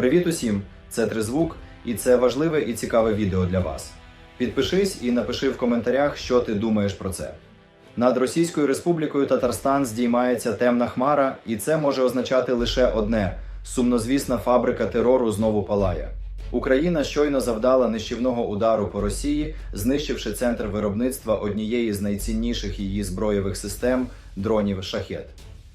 Привіт усім! Це Тризвук, і це важливе і цікаве відео для вас. Підпишись і напиши в коментарях, що ти думаєш про це. Над Російською Республікою Татарстан здіймається темна хмара, і це може означати лише одне: сумнозвісна фабрика терору знову палає. Україна щойно завдала нищівного удару по Росії, знищивши центр виробництва однієї з найцінніших її зброєвих систем дронів шахет.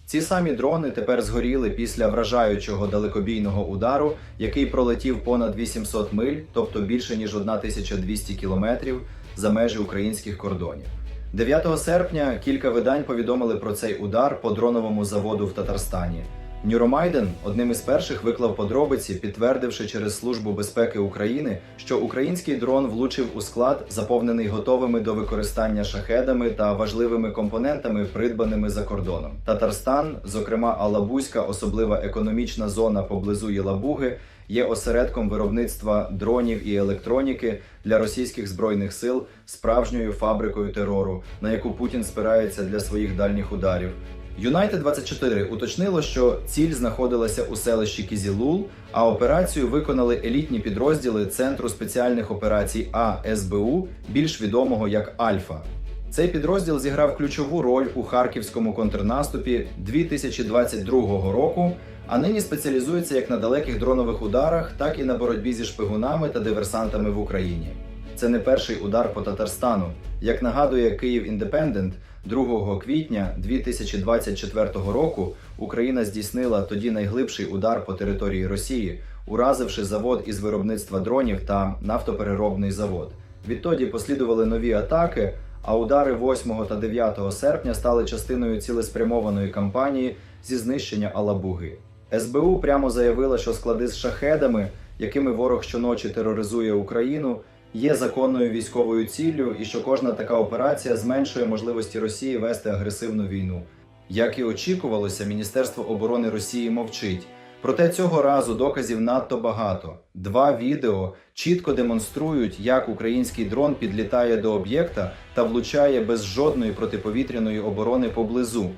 Ці самі дрони тепер згоріли після вражаючого далекобійного удару, який пролетів понад 800 миль, тобто більше ніж 1200 кілометрів за межі українських кордонів. 9 серпня кілька видань повідомили про цей удар по дроновому заводу в Татарстані. Нюромайден одним із перших виклав подробиці, підтвердивши через Службу безпеки України, що український дрон влучив у склад, заповнений готовими до використання шахедами та важливими компонентами, придбаними за кордоном. Татарстан, зокрема Алабузька, особлива економічна зона поблизу Єлабуги, є осередком виробництва дронів і електроніки для російських збройних сил, справжньою фабрикою терору, на яку Путін спирається для своїх дальніх ударів. Юнайтед 24 уточнило, що ціль знаходилася у селищі Кізілул, а операцію виконали елітні підрозділи Центру спеціальних операцій А СБУ, більш відомого як Альфа. Цей підрозділ зіграв ключову роль у харківському контрнаступі 2022 року, а нині спеціалізується як на далеких дронових ударах, так і на боротьбі зі шпигунами та диверсантами в Україні. Це не перший удар по Татарстану. Як нагадує Київ Індепендент, 2 квітня 2024 року Україна здійснила тоді найглибший удар по території Росії, уразивши завод із виробництва дронів та нафтопереробний завод. Відтоді послідували нові атаки, а удари 8 та 9 серпня стали частиною цілеспрямованої кампанії зі знищення Алабуги. СБУ прямо заявила, що склади з шахедами, якими ворог щоночі тероризує Україну, є законною військовою ціллю, і що кожна така операція зменшує можливості Росії вести агресивну війну. Як і очікувалося, Міністерство оборони Росії мовчить. Проте цього разу доказів надто багато. Два відео чітко демонструють, як український дрон підлітає до об'єкта та влучає без жодної протиповітряної оборони поблизу.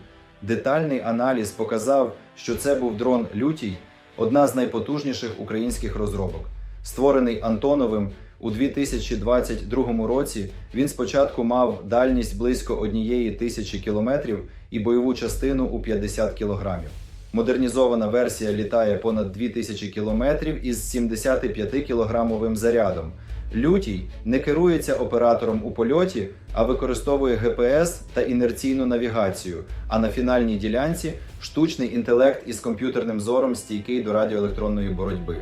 Детальний аналіз показав, що це був дрон Лютій, одна з найпотужніших українських розробок. Створений Антоновим у 2022 році, він спочатку мав дальність близько однієї тисячі кілометрів і бойову частину у 50 кілограмів. Модернізована версія літає понад 2000 кілометрів із 75-кілограмовим зарядом. Лютій не керується оператором у польоті, а використовує ГПС та інерційну навігацію. А на фінальній ділянці штучний інтелект із комп'ютерним зором стійкий до радіоелектронної боротьби.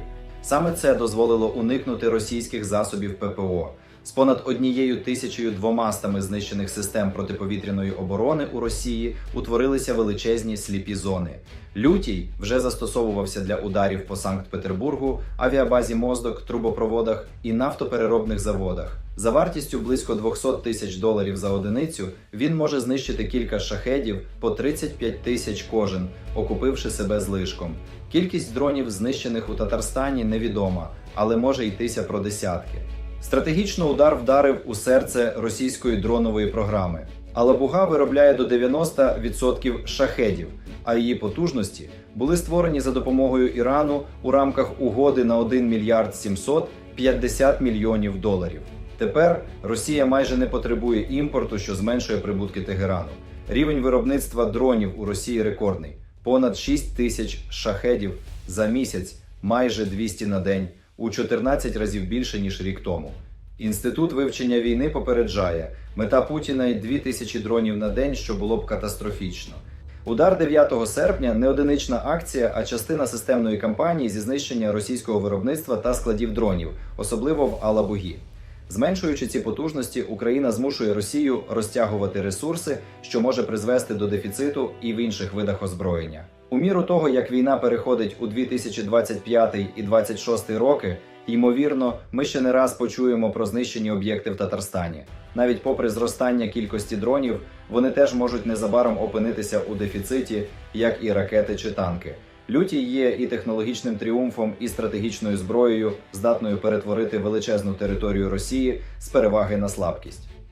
Саме це дозволило уникнути російських засобів ППО. З понад однією тисячою двомастами знищених систем протиповітряної оборони у Росії утворилися величезні сліпі зони. Лютій вже застосовувався для ударів по Санкт-Петербургу, авіабазі Моздок, трубопроводах і нафтопереробних заводах. За вартістю близько 200 тисяч доларів за одиницю він може знищити кілька шахедів по 35 тисяч кожен, окупивши себе злишком. Кількість дронів, знищених у Татарстані, невідома, але може йтися про десятки. Стратегічно удар вдарив у серце російської дронової програми. Алабуга виробляє до 90% шахедів, а її потужності були створені за допомогою Ірану у рамках угоди на 1 мільярд 750 мільйонів доларів. Тепер Росія майже не потребує імпорту, що зменшує прибутки Тегерану. Рівень виробництва дронів у Росії рекордний: понад 6 тисяч шахедів за місяць, майже 200 на день, у 14 разів більше ніж рік тому. Інститут вивчення війни попереджає, мета Путіна й 2000 дронів на день, що було б катастрофічно. Удар 9 серпня не одинична акція, а частина системної кампанії зі знищення російського виробництва та складів дронів, особливо в Алабугі. Зменшуючи ці потужності, Україна змушує Росію розтягувати ресурси, що може призвести до дефіциту і в інших видах озброєння. У міру того, як війна переходить у 2025 і 2026 роки, ймовірно, ми ще не раз почуємо про знищені об'єкти в Татарстані. Навіть попри зростання кількості дронів, вони теж можуть незабаром опинитися у дефіциті, як і ракети чи танки. Люті є і технологічним тріумфом, і стратегічною зброєю, здатною перетворити величезну територію Росії з переваги на слабкість.